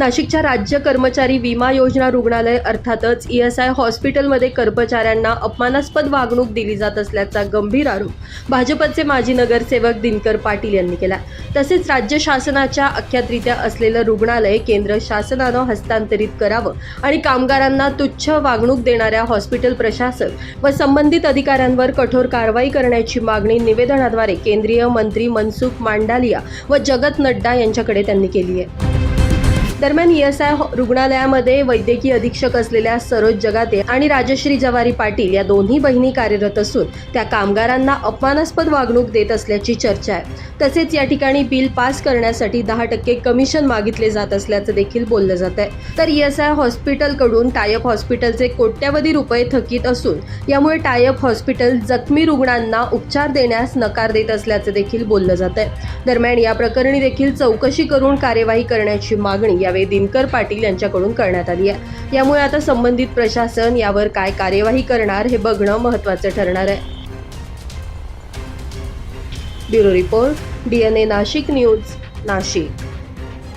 नाशिकच्या राज्य कर्मचारी विमा योजना रुग्णालय अर्थातच ई एस आय हॉस्पिटलमध्ये कर्मचाऱ्यांना अपमानास्पद वागणूक दिली जात असल्याचा गंभीर आरोप भाजपचे माजी नगरसेवक दिनकर पाटील यांनी केला तसेच राज्य शासनाच्या अख्यातरित्या असलेलं रुग्णालय केंद्र शासनानं हस्तांतरित करावं आणि कामगारांना तुच्छ वागणूक देणाऱ्या हॉस्पिटल प्रशासन व संबंधित अधिकाऱ्यांवर कठोर कारवाई करण्याची मागणी निवेदनाद्वारे केंद्रीय मंत्री मनसुख मांडालिया व जगत नड्डा यांच्याकडे त्यांनी केली आहे. दरम्यान ईएसआय हो- रुग्णालयामध्ये वैद्यकीय अधीक्षक असलेल्या सरोज जगाते आणि राजश्री जवारी पाटील या दोन्ही बहिणी कार्यरत असून त्या कामगारांना अपमानास्पद वागणूक देत असल्याची चर्चा आहे. तसेच या ठिकाणी बिल पास करण्यासाठी दहा टक्के कमिशन मागितले जात असल्याचं देखील बोललं जात आहे. तर ईएसआय आय हॉस्पिटलकडून टायप हॉस्पिटलचे कोट्यवधी रुपये थकीत असून यामुळे टायप हॉस्पिटल जखमी रुग्णांना उपचार देण्यास नकार देत असल्याचं देखील बोललं जात आहे. दरम्यान या प्रकरणी देखील चौकशी करून कार्यवाही करण्याची मागणी या यावेळी दिनकर पाटील यांच्याकडून करण्यात आली आहे. यामुळे आता संबंधित प्रशासन यावर काय कार्यवाही करणार हे बघणं महत्त्वाचं ठरणार आहे. Bureau report DNA Nashik news Nashik.